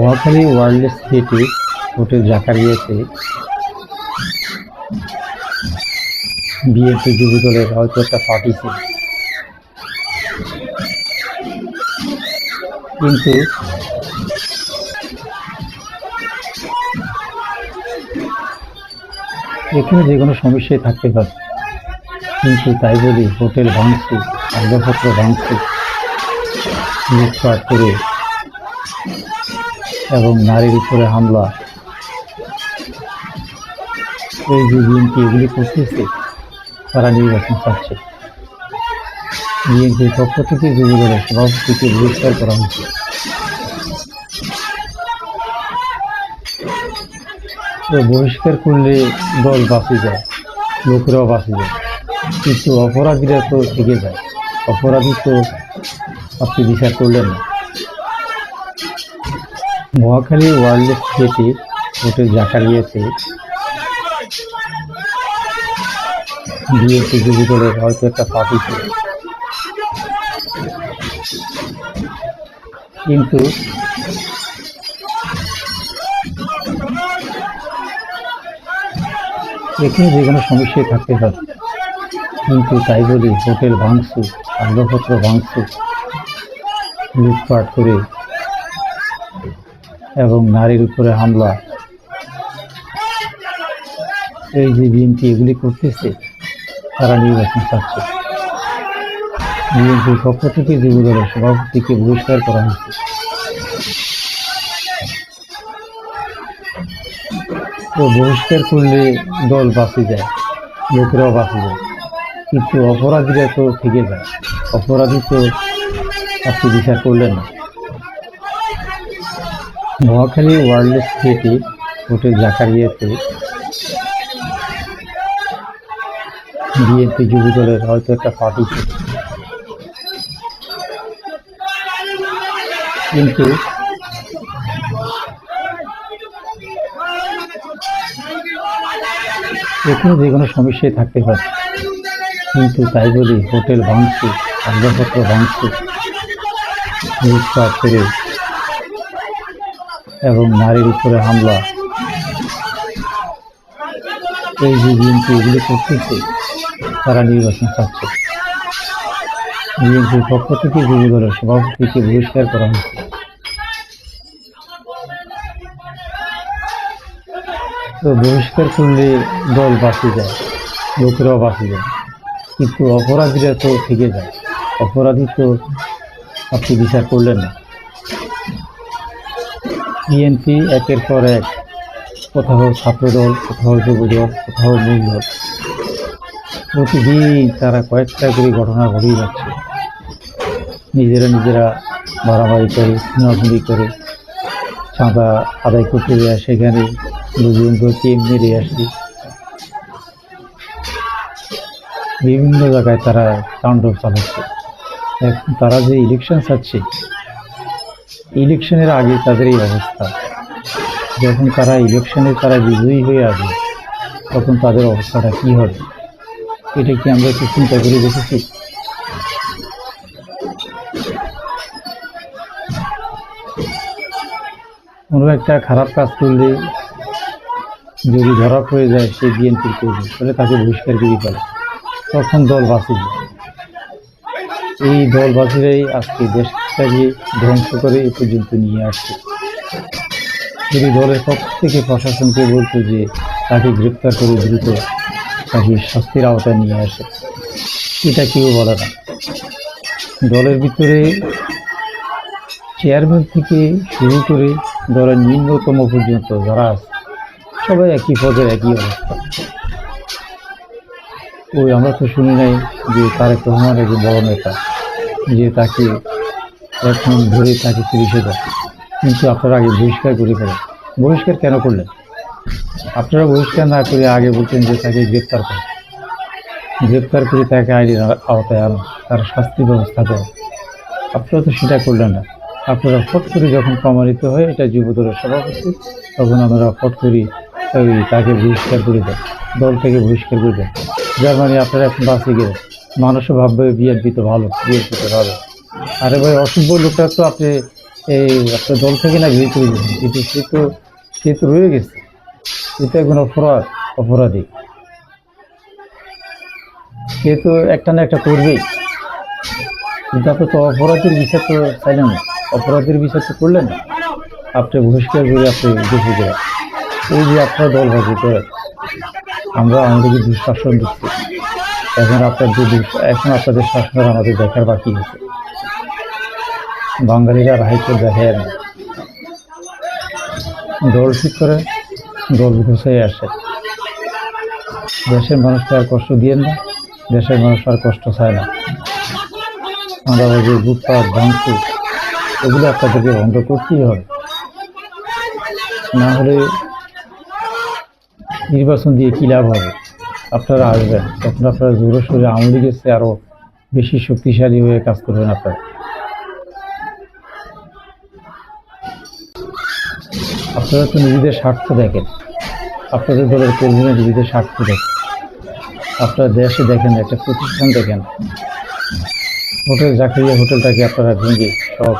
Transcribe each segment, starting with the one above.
Mohakhali world city hotel জাকারিয়াতে BNP যুব দলের হয়তো একটা পার্টি ছিল কিন্তু এখানে যে কোনো সমস্যাই থাকতে পারে। কিন্তু তাই বলি হোটেল ভাঙছে, আসবাবপত্র ভাঙছে, লুটপাট করে এবং নারীর উপরে হামলা। এই যে বিএনপি এগুলি করতেছে, তারা নির্বাচন চাচ্ছে। বিএনপির পক্ষ থেকে যুব দলের সভাপতিকে বহিষ্কার করা হয়েছে। বহিষ্কার করলে দল বাঁচে যায়, লোকেরাও বাঁচে যায়। কিন্তু অপরাধীরা তো থেকে যায়। অপরাধী তো আপনি বিচার করলেন না। মহাখালী ওয়ার্ল্ড সিটি হোটেল জাকারিয়াতে যুব দলের হয়তো একটা পার্টি ছিল। কিন্তু এখানে যে কোনো সমস্যায় থাকতে পারে কিন্তু তাই বলি হোটেল ভাঙচুর, আসবাবপত্র ভাঙচুর, লুটপাট করে এবং নারীর উপরে হামলা। এই যে বিএনপি এগুলি করতেছে, তারা নির্বাচন চাচ্ছে। বিএনপির পক্ষ থেকে যুব দলের সভাপতিকে বহিষ্কার করা হয়েছে। তো বহিষ্কার করলে দল বাঁচে যায়, লোকেরাও বাঁচে যায়। কিন্তু অপরাধীরা তো থেকে যায়। অপরাধী তো আপনি বিচার করলেন না। মহাখালী ওয়ার্ল্ড সিটি হোটেল জাকারিয়াতে বিএনপি যুব দলের হয়তো একটা পার্টি কিন্তু এখানে যে কোনো সমস্যাই থাকতে পারে। কিন্তু তাই বলি হোটেল ভাঙছে আসবাবপত্র ভাঙছে লুটপাট করে এবং নারীর উপরে হামলা। এই যে বিএনপি, এগুলি করতেছে, তারা নির্বাচন চাচ্ছে। বিএনপির পক্ষ থেকে যুব দলের সভাপতিকে বহিষ্কার করা হয়েছে। তো বহিষ্কার করলে দল বাঁচে যায়, লোকেরাও বাঁচে যায়। কিন্তু অপরাধীরা তো থেকে যায়। অপরাধী তো আপনি বিচার করলেন না। বিএনপি একের পর এক। কোথাও ছাত্রদল, কোথাও যুবদল, কোথাও মূল দল প্রতিদিন তারা কয়েকটা করে ঘটনা ঘটিয়ে যাচ্ছে। নিজেরা নিজেরা মারামারি করে, খুনাখুনি করে, চাঁদা আদায় করতে যায় সেখানে লোকজনকে মেরে আসে বিভিন্ন জায়গায় তারা তাণ্ডব চালাচ্ছে। তারা যে ইলেকশন চাচ্ছে ইলেকশনের আগে তাদের এই অবস্থা। যখন তারা ইলেকশনে তারা বিজয়ী হয়ে আসবে, তখন তাদের অবস্থাটা কী হবে? এটা কি আমরা একটু চিন্তা করে দেখেছি? কোনো একটা খারাপ কাজ করলে যদি ধরা পড়ে যায়, সে বিএনপির করবে তাহলে তাকে বহিষ্কার করে ফেলে। তখন দল বাঁচে। এই দল বাঁচিরাই আজকে দেশটাকে ধ্বংস করে এ পর্যন্ত নিয়ে আসছে। যদি দলের পক্ষ থেকে প্রশাসনকে বলতো যে তাকে গ্রেপ্তার করে দ্রুত তাকে শাস্তির আওতায় নিয়ে আসে, এটা কেউ বলে না। দলের ভিতরে চেয়ারম্যান থেকে শুরু করে দলের নিম্নতম পর্যন্ত যারা সবাই একই পদের একই অবস্থা। ওই আমরা তো শুনি নাই যে তারেক রহমান একজন বড় নেতা যে তাকে এখন ধরে তাকে পুলিশে দেয়। কিন্তু আপনারা আগে বহিষ্কার করে ফেলেন। বহিষ্কার কেন করলেন? আপনারা বহিষ্কার না করে আগে বলতেন যে তাকে গ্রেপ্তার করেন। গ্রেপ্তার করে তাকে আইনের আওতায় আনো তার শাস্তি ব্যবস্থা দেয় আপনারা তো সেটা করলেন না। আপনারা ফট করে যখন প্রমাণিত হয় এটা যুবদলের সভাপতি, তখন আমরা ফট করি তাকে বহিষ্কার করে দেন, দল থেকে বহিষ্কার করে দেন। যার মানে আপনারা এখন বাঁচে গেলেন মানুষও ভাববে বিএনপি তো ভালো বিএনপি তো ভালো। আরে ভাই, অসভ্য লোকটা তো আপনি এই আপনার দল থেকে না বের করে দিয়েছেন। কিন্তু সে তো সে তো রয়ে গেছে। তো একজন অপরাধ, অপরাধী। সে তো একটা না একটা করবেই। কিন্তু আপনি তো অপরাধের বিচার তো চাইলেন না। অপরাধের বিচার তো করলেন না। আপনি বহিষ্কার করে আপনি দেশে গেলেন। এই যে আপনার দলবাজি করে আমরা আমাদেরকে দুঃশাসন দিচ্ছি এখন আপনাদের দুঃ- এখন আপনাদের শাসনের আমাদের দেখার বাকি আছে। বাঙালিরা রাহিত্য দেখায় না। দল ঠিক করে, দল গুছাই আসে। দেশের মানুষকে আর কষ্ট দিয়েন না, দেশের মানুষ আর কষ্ট চায় না। আমরা যে লুটপাট ভাঙচুর এগুলো আপনাদেরকে বন্ধ করতেই হবে। না হলে নির্বাচন দিয়ে কী লাভ হবে? আপনারা আসবেন, তখন আপনারা জোরে সোরে আওয়ামী লীগের চেয়ে আরও বেশি শক্তিশালী হয়ে কাজ করবেন আপনারা। আপনারা তো নিজেদের স্বার্থ দেখেন। আপনাদের দলের কর্মীরা নিজেদের স্বার্থ দেখেন। আপনারা দেশে দেখেন, একটা প্রতিষ্ঠান দেখেন। হোটেল জাকারিয়া হোটেলটাকে আপনারা ভেঙে সব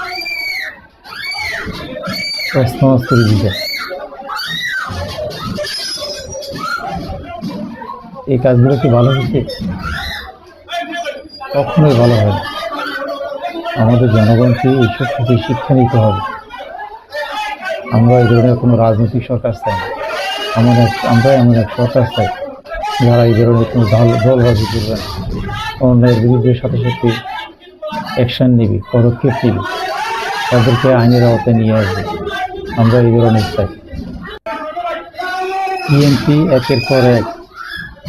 তছনছ করে এই কাজগুলো কি ভালো হচ্ছে? কখনোই ভালো হয় আমাদের জনগণকে এইসব থেকে শিক্ষা নিতে হবে। আমরা এই ধরনের কোনো রাজনৈতিক সরকার চাই আমরা এক- আমরা এমন এক সরকার চাই যারা এই ধরনের কোনো দল দলবাজি করবে অন্যায়ের বিরুদ্ধে সাথে সাথে অ্যাকশন নিবি, পদক্ষেপ নিবি। তাদেরকে আইনের আওতায় নিয়ে আসবে। আমরা এই ধরনের চাই। বিএনপি একের পর এক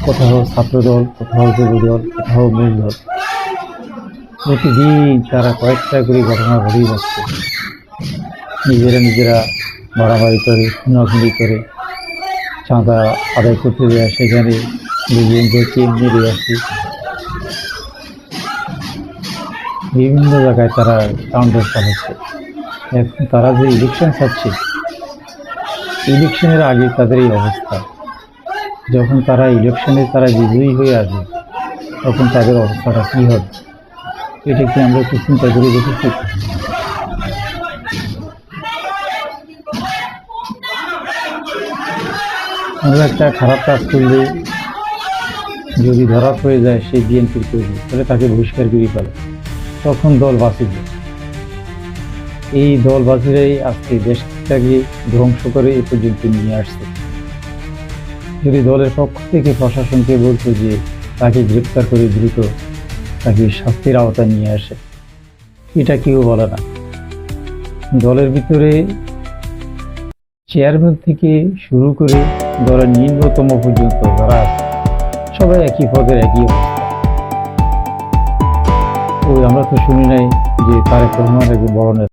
কোথাও ছাত্রদল, কোথাও যুবদল, কোথাও মূল দল প্রতিদিন তারা কয়েকটা করে ঘটনা ঘটেই যাচ্ছে। নিজেরা নিজেরা বাড়াবাড়ি করে, খুনাখুনি করে, চাঁদা আদায় করতে দেওয়া সেখানে বিভিন্নদেরকে মেরে আসি বিভিন্ন জায়গায় তারা কাউন্টার চালাচ্ছে। এখন তারা যে ইলেকশন চাচ্ছে ইলেকশনের আগে তাদের এই অবস্থা। যখন তারা ইলেকশনে তারা বিজয়ী হয়ে আসবে তখন তাদের অবস্থাটা কী হবে? এটা কি আমরা একটু চিন্তা করে দেখেছি আমরা একটা খারাপ কাজ করলে যদি ধরা পড়ে যায় সেই বিএনপির কর্মী, তাহলে তাকে বহিষ্কার করে ফেলে তখন দল বাঁচিবে। এই দল বাঁচিলেই আজকে দেশটাকে ধ্বংস করে এ পর্যন্ত নিয়ে আসছে। যদি দলের পক্ষ থেকে প্রশাসনকে বলতো যে তাকে গ্রেপ্তার করে দ্রুত তাকে শাস্তির আওতায় নিয়ে আসে, এটা কেউ বলে না। দলের ভিতরে চেয়ারম্যান থেকে শুরু করে দলের নিম্নতম পর্যন্ত যারা আছে, সবাই একই পদের একই অবস্থা। ওই আমরা তো শুনি নাই যে তারেক রহমান একজন বড় নেতা।